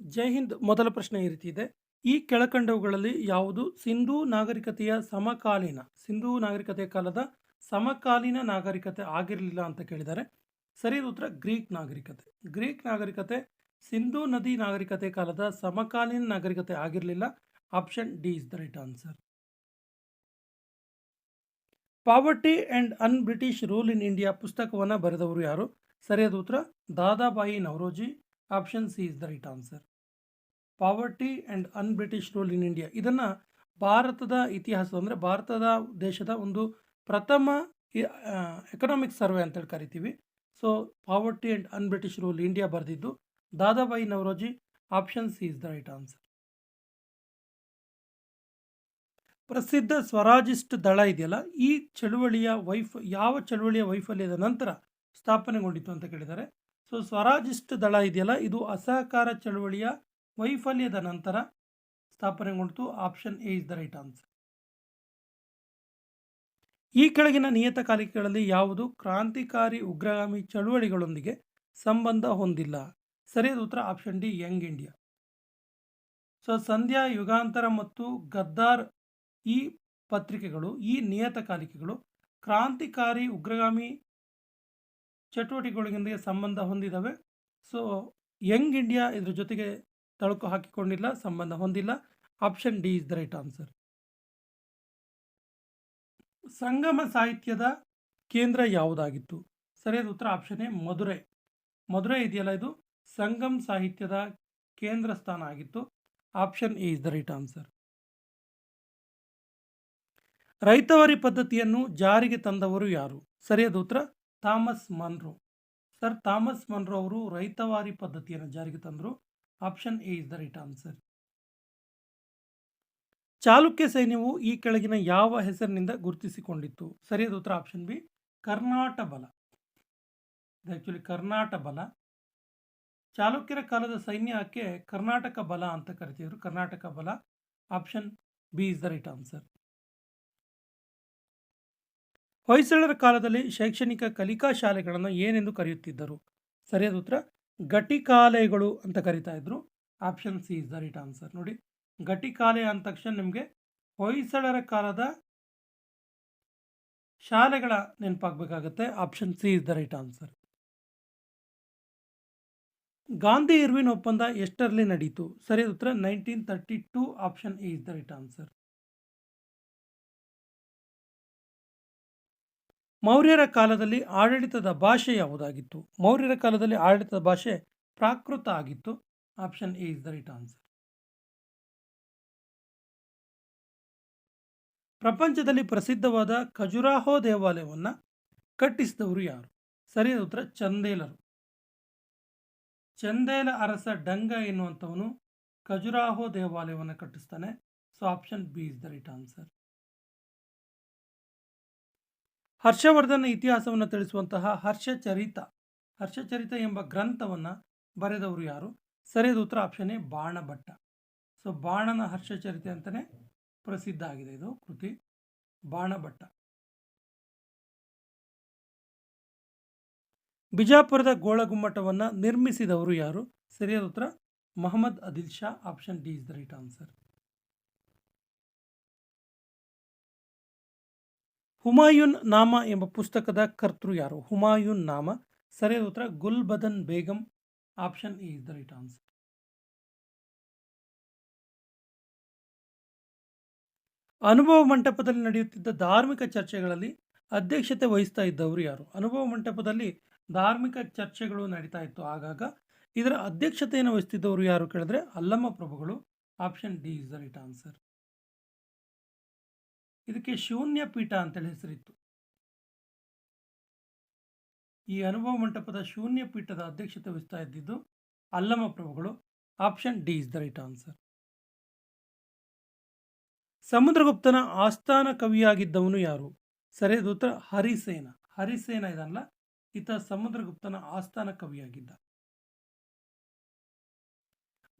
ಜೈ ಹಿಂದ್ ಮೊದಲ ಪ್ರಶ್ನೆ ಈ ರೀತಿ ಇದೆ. ಈ ಕೆಳಕಂಡವುಗಳಲ್ಲಿ ಯಾವುದು? ಸಿಂಧೂ ನಾಗರಿಕತೆಯ ಸಮಕಾಲೀನ. ಸಿಂಧೂ ನಾಗರಿಕತೆಯ ಕಾಲದ ಸಮಕಾಲೀನ ನಾಗರಿಕತೆ ಆಗಿರಲಿಲ್ಲ ಅಂತ ಕೇಳಿದ್ದಾರೆ. ಸರಿ ಉತ್ತರ ಗ್ರೀಕ್ ನಾಗರಿಕತೆ. ಗ್ರೀಕ್ ನಾಗರಿಕತೆ, ಸಿಂಧೂ ನದಿ ನಾಗರಿಕತೆ ಕಾಲದ ಸಮಕಾಲೀನ ನಾಗರಿಕತೆ ಆಗಿರಲಿಲ್ಲ. Option D is the right answer. Poverty and un British rule in India ಪುಸ್ತಕವನ್ನು ಬರೆದವರು ಯಾರು? ಸರಿಯಾದ ಉತ್ತರ Dadabhai Naoroji option C is the right answer poverty and un British rule in India ಇದನ್ನು ಭಾರತದ ಇತಿಹಾಸ ಅಂದರೆ ಭಾರತದ ದೇಶದ ಒಂದು ಪ್ರಥಮ ಎಕನಾಮಿಕ್ ಸರ್ವೆ ಅಂತೇಳಿ ಕರಿತೀವಿ. So poverty and un British rule India ಬರೆದಿದ್ದು. Dadabhai Naoroji option C is the right answer ಪ್ರಸಿದ್ಧ ಸ್ವರಾಜಿಸ್ಟ್ ದಳ ಇದೆಯಲ್ಲ, ಈ ಚಳುವಳಿಯ ವೈಫ, ಯಾವ ಚಳುವಳಿಯ ವೈಫಲ್ಯದ ನಂತರ ಸ್ಥಾಪನೆಗೊಂಡಿತು ಅಂತ ಕೇಳಿದ್ದಾರೆ. ಸೊ ಸ್ವರಾಜಿಸ್ಟ್ ದಳ ಇದೆಯಲ್ಲ, ಇದು ಅಸಹಕಾರ ಚಳವಳಿಯ ವೈಫಲ್ಯದ ನಂತರ ಸ್ಥಾಪನೆಗೊಂಡಿತು. Option A is the right answer. ಈ ಕೆಳಗಿನ ನಿಯತಕಾಲಿಕೆಗಳಲ್ಲಿ ಯಾವುದು ಕ್ರಾಂತಿಕಾರಿ ಉಗ್ರಗಾಮಿ ಚಳುವಳಿಗಳೊಂದಿಗೆ ಸಂಬಂಧ ಹೊಂದಿಲ್ಲ. ಸರಿಯಾದ ಉತ್ತರ option D, Young India. So Sandhya, Yugantar ಮತ್ತು ಗದ್ದಾರ್ ಈ ಪತ್ರಿಕೆಗಳು, ಈ ನಿಯತಕಾಲಿಕೆಗಳು ಕ್ರಾಂತಿಕಾರಿ ಉಗ್ರಗಾಮಿ ಚಟುವಟಿಕೆಗಳೊಂದಿಗೆ ಸಂಬಂಧ ಹೊಂದಿದ್ದಾವೆ ಸೊ ಯಂಗ್ ಇಂಡಿಯಾ ಇದ್ರ ಜೊತೆಗೆ ತಳುಕು ಹಾಕಿಕೊಂಡಿಲ್ಲ, ಸಂಬಂಧ ಹೊಂದಿಲ್ಲ. Option D is the right answer Sangam ಸಾಹಿತ್ಯದ ಕೇಂದ್ರ ಯಾವುದಾಗಿತ್ತು? ಸರಿಯಾದ ಉತ್ತರ ಆಪ್ಷನ್ ಎ, ಮಧುರೈ. ಮಧುರೈ ಇದೆಯಲ್ಲ ಇದು? ಸಂಗಮ್ ಸಾಹಿತ್ಯದ ಕೇಂದ್ರ ಸ್ಥಾನ ಆಗಿತ್ತು. Option A is the right answer Ryotwari ಪದ್ಧತಿಯನ್ನು ಜಾರಿಗೆ ತಂದವರು ಯಾರು? ಸರಿಯಾದ ಉತ್ತರ Thomas Munro. Sir, Thomas Munro ಅವರು ರೈತವಾರಿ ಪದ್ಧತಿಯನ್ನು ಜಾರಿಗೆ ತಂದರು. Option A is the right answer. Chalukya ಸೈನ್ಯವು ಈ ಕೆಳಗಿನ ಯಾವ ಹೆಸರಿನಿಂದ ಗುರುತಿಸಿಕೊಂಡಿತ್ತು? ಸರಿಯಾದ ಉತ್ತರ ಆಪ್ಷನ್ ಬಿ. ಕರ್ನಾಟ ಬಲ. ಆ್ಯಕ್ಚುಲಿ ಕರ್ನಾಟ ಬಲ. ಚಾಲುಕ್ಯರ ಕಾಲದ ಸೈನ್ಯಕ್ಕೆ ಕರ್ನಾಟಕ ಬಲ ಅಂತ ಕರಿತಿದ್ರು. Karnataka Bala. Option B is the right answer. ಹೊಯ್ಸಳರ ಕಾಲದಲ್ಲಿ ಶೈಕ್ಷಣಿಕ ಕಲಿಕಾ ಶಾಲೆಗಳನ್ನು ಏನೆಂದು ಕರೆಯುತ್ತಿದ್ದರು? ಸರಿಯಾದ ಉತ್ತರ, ಘಟಿಕಾಲಯಗಳು ಅಂತ ಕರಿತಾ ಇದ್ರು. Option C is the right answer ನೋಡಿ, ಘಟಿಕಾಲಯ ಅಂದ ತಕ್ಷಣ ನಿಮಗೆ ಹೊಯ್ಸಳರ ಕಾಲದ ಶಾಲೆಗಳ ನೆನಪಾಗಬೇಕಾಗತ್ತೆ. Option C is the right answer Gandhi Irwin ಒಪ್ಪಂದ ಎಷ್ಟರಲ್ಲಿ ನಡೀತು? ಸರಿಯಾದ ಉತ್ತರ nineteen thirty two option A is the right answer ಮೌರ್ಯರ ಕಾಲದಲ್ಲಿ ಆಡಳಿತದ ಭಾಷೆ ಯಾವುದಾಗಿತ್ತು? ಮೌರ್ಯರ ಕಾಲದಲ್ಲಿ ಆಡಳಿತದ ಭಾಷೆ ಪ್ರಾಕೃತ ಆಗಿತ್ತು? Option A is the right answer. ಪ್ರಪಂಚದಲ್ಲಿ ಪ್ರಸಿದ್ಧವಾದ ಖಜುರಾಹೋ ದೇವಾಲಯವನ್ನು ಕಟ್ಟಿಸಿದವರು ಯಾರು? ಸರಿಯಾದ ಉತ್ತರ, ಚಂದೇಲರು. ಚಂದೇಲ ಅರಸ ಡಂಗ ಎನ್ನುವಂಥವನು ಖಜುರಾಹೋ ದೇವಾಲಯವನ್ನು ಕಟ್ಟಿಸ್ತಾನೆ. So, option B is the right answer. Harshavardhana ಇತಿಹಾಸವನ್ನು ತಿಳಿಸುವಂತಹ ಹರ್ಷಚರಿತ ಹರ್ಷಚರಿತ ಎಂಬ ಗ್ರಂಥವನ್ನು ಬರೆದವರು ಯಾರು? ಸರಿಯಾದ ಉತ್ತರ ಆಪ್ಷನ್ ಎ ಬಾಣಭಟ್ಟ. ಸೊ ಬಾಣನ ಹರ್ಷಚರಿತೆ ಅಂತಲೇ ಪ್ರಸಿದ್ಧ ಆಗಿದೆ ಇದು ಕೃತಿ. ಬಾಣಭಟ್ಟ. ಬಿಜಾಪುರದ ಗೋಳಗುಮ್ಮಟವನ್ನು ನಿರ್ಮಿಸಿದವರು ಯಾರು? ಸರಿಯಾದ ಉತ್ತರ, Mohammed Adil Shah option D is the right answer Humayun Nama ಎಂಬ ಪುಸ್ತಕದ ಕರ್ತೃ ಯಾರು? ಹುಮಾಯೂನ್ ನಾಮ. ಸರಿಯಾದ ಉತ್ತರ, Gulbadan Begum. Option is the right answer. Anubhava ಮಂಟಪದಲ್ಲಿ ನಡೆಯುತ್ತಿದ್ದ ಧಾರ್ಮಿಕ ಚರ್ಚೆಗಳಲ್ಲಿ ಅಧ್ಯಕ್ಷತೆ ವಹಿಸ್ತಾ ಇದ್ದವರು ಯಾರು? ಅನುಭವ ಮಂಟಪದಲ್ಲಿ ಧಾರ್ಮಿಕ ಚರ್ಚೆಗಳು ನಡೀತಾ ಇತ್ತು. ಆಗಾಗ ಇದರ ಅಧ್ಯಕ್ಷತೆಯನ್ನು ವಹಿಸ್ತಿದ್ದವರು ಯಾರು ಕೇಳಿದ್ರೆ? ಅಲ್ಲಮ್ಮ ಪ್ರಭುಗಳು. Option D is the right answer. ಇದಕ್ಕೆ ಶೂನ್ಯ ಪೀಠ ಅಂತೇಳಿ ಹೆಸರಿತ್ತು. ಈ ಅನುಭವ ಮಂಟಪದ ಶೂನ್ಯ ಪೀಠದ ಅಧ್ಯಕ್ಷತೆ ವಹಿಸ್ತಾ ಇದ್ದಿದ್ದು ಅಲ್ಲಮ ಪ್ರಭುಗಳು. Option D is the right answer ಸಮುದ್ರಗುಪ್ತನ ಆಸ್ಥಾನ ಕವಿಯಾಗಿದ್ದವನು ಯಾರು? ಸರಿಯಾದ ಉತ್ತರ ಹರಿಸೇನ. ಹರಿಸೇನ ಇದಲ್ಲ, ಈತ ಸಮುದ್ರಗುಪ್ತನ ಆಸ್ಥಾನ ಕವಿಯಾಗಿದ್ದ.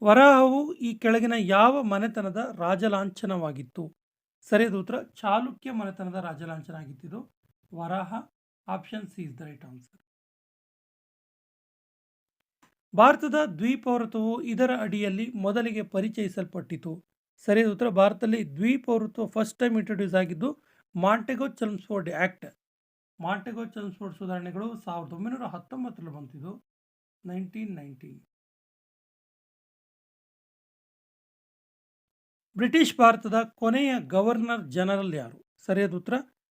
ವರಾಹವು ಈ ಕೆಳಗಿನ ಯಾವ ಮನೆತನದ ರಾಜಲಾಂಛನವಾಗಿತ್ತು? ಸರಿಯಾದ ಉತ್ತರ. ಚಾಲುಕ್ಯ ಮನೆತನದ ರಾಜಲಾಂಛನ ಆಗಿದ್ದು Varaha, option C is the right answer. ಭಾರತದ ದ್ವಿಪೌರತ್ವವು ಇದರ ಅಡಿಯಲ್ಲಿ ಮೊದಲಿಗೆ ಪರಿಚಯಿಸಲ್ಪಟ್ಟಿತು. ಸರಿಯಾದ ಉತ್ತರ. ಭಾರತದಲ್ಲಿ ದ್ವಿಪೌರತ್ವ ಫಸ್ಟ್ ಟೈಮ್ ಇಂಟ್ರೊಡ್ಯೂಸ್ ಆಗಿದ್ದು ಮಾಂಟೆಗೋ ಚಲ್ಮ್ಸ್ಫೋರ್ಡ್ ಆ್ಯಕ್ಟ್ ಮಾಂಟೆಗೋ ಚಲ್ಮ್ಸ್ಫೋರ್ಡ್ ಸುಧಾರಣೆಗಳು ಸಾವಿರದ ಒಂಬೈನೂರ ಹತ್ತೊಂಬತ್ತರಲ್ಲಿ ಬಂತಿದ್ದು ನೈನ್ಟೀನ್ ನೈನ್ಟೀನ್ ಬ್ರಿಟಿಷ್ ಭಾರತದ ಕೊನೆಯ ಗವರ್ನರ್ ಜನರಲ್ ಯಾರು? ಸರಿಯಾದ ಉತ್ತರ,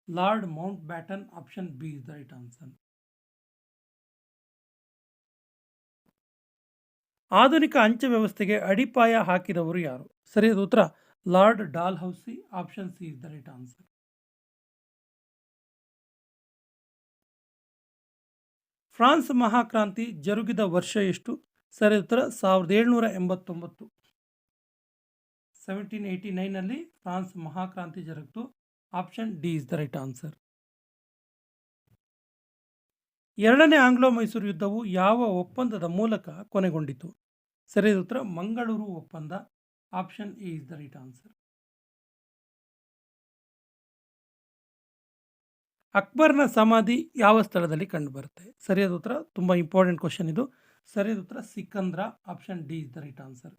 Lord Mountbatten option B is the right answer. ಆಧುನಿಕ ಅಂಚೆ ವ್ಯವಸ್ಥೆಗೆ ಅಡಿಪಾಯ ಹಾಕಿದವರು ಯಾರು? ಸರಿಯಾದ ಉತ್ತರ, Lord Dalhousie option C is the right answer. France ಮಹಾಕ್ರಾಂತಿ ಜರುಗಿದ ವರ್ಷ ಎಷ್ಟು? ಸರಿಯಾದ ಉತ್ತರ, ಸಾವಿರದ ಏಳ್ನೂರ ಎಂಬತ್ತೊಂಬತ್ತು. ಸೆವೆಂಟೀನ್ ಏಯ್ಟಿ ನೈನಲ್ಲಿ ಫ್ರಾನ್ಸ್ ಮಹಾಕ್ರಾಂತಿ ಜರುಗಿತು. Option D is the right answer ಎರಡನೇ ಆಂಗ್ಲೋ ಮೈಸೂರು ಯುದ್ಧವು ಯಾವ ಒಪ್ಪಂದದ ಮೂಲಕ ಕೊನೆಗೊಂಡಿತು? ಸರಿಯಾದ ಉತ್ತರ, ಮಂಗಳೂರು ಒಪ್ಪಂದ. Option A is the right answer ಅಕ್ಬರ್ನ ಸಮಾಧಿ ಯಾವ ಸ್ಥಳದಲ್ಲಿ ಕಂಡುಬರುತ್ತೆ? ಸರಿಯಾದ ಉತ್ತರ, ತುಂಬ ಇಂಪಾರ್ಟೆಂಟ್ ಕ್ವಶನ್ ಇದು. ಸರಿಯಾದ ಉತ್ತರ, Sikandra. Option D is the right answer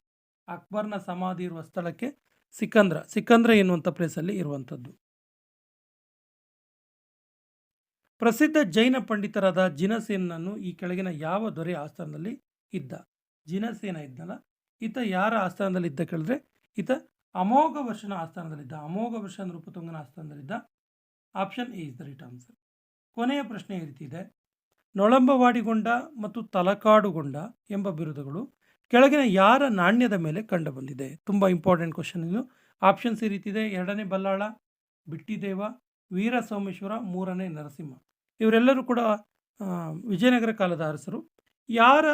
ಅಕ್ಬರ್ನ ಸಮಾಧಿ ಇರುವ ಸ್ಥಳಕ್ಕೆ ಸಿಕಂದ್ರ ಸಿಕಂದ್ರ ಎನ್ನುವಂಥ ಪ್ಲೇಸಲ್ಲಿ ಇರುವಂಥದ್ದು. ಪ್ರಸಿದ್ಧ ಜೈನ ಪಂಡಿತರಾದ ಜಿನಸೇನನ್ನು ಈ ಕೆಳಗಿನ ಯಾವ ದೊರೆ ಆಸ್ಥಾನದಲ್ಲಿ ಇದ್ದ? ಜಿನಸೇನ ಇದ್ದಲ್ಲ ಈತ ಯಾರ ಆಸ್ಥಾನದಲ್ಲಿ ಇದ್ದ ಕೇಳಿದ್ರೆ, ಈತ ಅಮೋಘ ವರ್ಷನ ಆಸ್ಥಾನದಲ್ಲಿದ್ದ ಅಮೋಘ ವರ್ಷ ನೃಪತುಂಗನ ಆಸ್ಥಾನದಲ್ಲಿದ್ದ option A is the right answer ಕೊನೆಯ ಪ್ರಶ್ನೆ ಈ ನೊಳಂಬವಾಡಿಗೊಂಡ ಮತ್ತು ತಲಕಾಡುಗೊಂಡ ಎಂಬ ಬಿರುದುಗಳು ಕೆಳಗಿನ ಯಾರ ನಾಣ್ಯದ ಮೇಲೆ ಕಂಡುಬಂದಿದೆ? ತುಂಬ ಇಂಪಾರ್ಟೆಂಟ್ ಕ್ವಶನ್ ಇದು. ಆಪ್ಷನ್ಸ್ ಈ ರೀತಿ ಇದೆ. ಎರಡನೇ ಬಲ್ಲಾಳ, ಬಿಟ್ಟಿದೇವ ವೀರ ಸೋಮೇಶ್ವರ ಮೂರನೇ ನರಸಿಂಹ. ಇವರೆಲ್ಲರೂ ಕೂಡ ವಿಜಯನಗರ ಕಾಲದ ಅರಸರು. ಯಾರ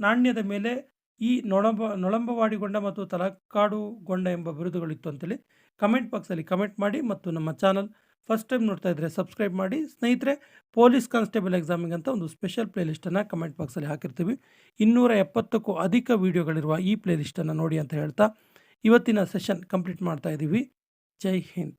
ನಾಣ್ಯದ ಮೇಲೆ ಈ ನೊಳಂಬ, ನೊಳಂಬವಾಡಿಗೊಂಡ ಮತ್ತು ತಲಕಾಡುಗೊಂಡ ಎಂಬ ಬಿರುದುಗಳಿತ್ತು ಅಂತೇಳಿ ಕಮೆಂಟ್ ಬಾಕ್ಸಲ್ಲಿ ಕಮೆಂಟ್ ಮಾಡಿ ಮತ್ತು ನಮ್ಮ ಚಾನಲ್ ಫಸ್ಟ್ ಟೈಮ್ ನೋಡ್ತಾ ಇದ್ರೆ ಸಬ್ಸ್ಕ್ರೈಬ್ ಮಾಡಿ. ಸ್ನೇಹಿತರೆ ಪೊಲೀಸ್ ಕಾನ್ಸ್ಟೇಬಲ್ ಎಕ್ಸಾಮಿಗೆ ಅಂತ ಒಂದು ಸ್ಪೆಷಲ್ ಪ್ಲೇಲಿಸ್ಟನ್ನು ಕಮೆಂಟ್ ಬಾಕ್ಸಲ್ಲಿ ಹಾಕಿರ್ತೀವಿ. ಇನ್ನೂರ ಎಪ್ಪತ್ತಕ್ಕೂ ಅಧಿಕ ವೀಡಿಯೋಗಳಿರುವ ಈ ಪ್ಲೇಲಿಸ್ಟನ್ನು ನೋಡಿ ಅಂತ ಹೇಳ್ತಾ ಇವತ್ತಿನ ಸೆಷನ್ ಕಂಪ್ಲೀಟ್ ಮಾಡ್ತಾ ಇದ್ದೀವಿ ಜೈ ಹಿಂದ್.